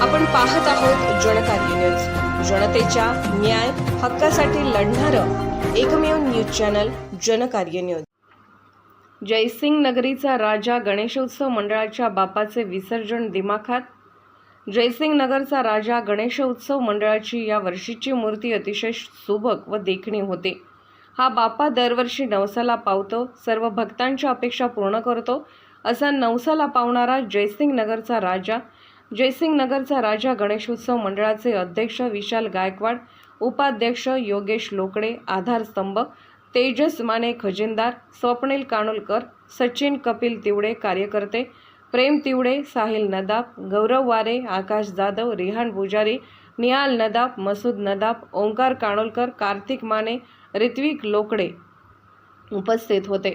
आपण पाहत आहोत जनकार्य न्यूज. जनतेच्या न्याय हक्कासाठी लढणारं एकमेव news channel Janakarya news. Jaisingh नगरीचा राजा गणेशोत्सव मंडळाच्या बापाचे विसर्जन दिमाखात. जयसिंग नगरचा राजा गणेशोत्सव मंडळाची या वर्षीची मूर्ती अतिशय सुबक व देखणी होते. हा बापा दरवर्षी नवसाला पावतो सर्व भक्तांच्या अपेक्षा पूर्ण करतो असा नवसाला पावणारा जयसिंग नगरचा राजा जयसिंग नगरचा राजा गणेशोत्सव मंडळाचे अध्यक्ष विशाल गायकवाड उपाध्यक्ष योगेश लोकडे आधारस्तंभ तेजस माने खजिनदार स्वप्नील कानोलकर सचिन कपिल तिवडे कार्यकर्ते प्रेम तिवडे साहिल नदाब गौरव वारे आकाश जाधव रिहान पुजारी निहाल नदाब मसूद नदाब ओंकार कानोलकर कार्तिक माने ऋत्विक लोकडे उपस्थित होते.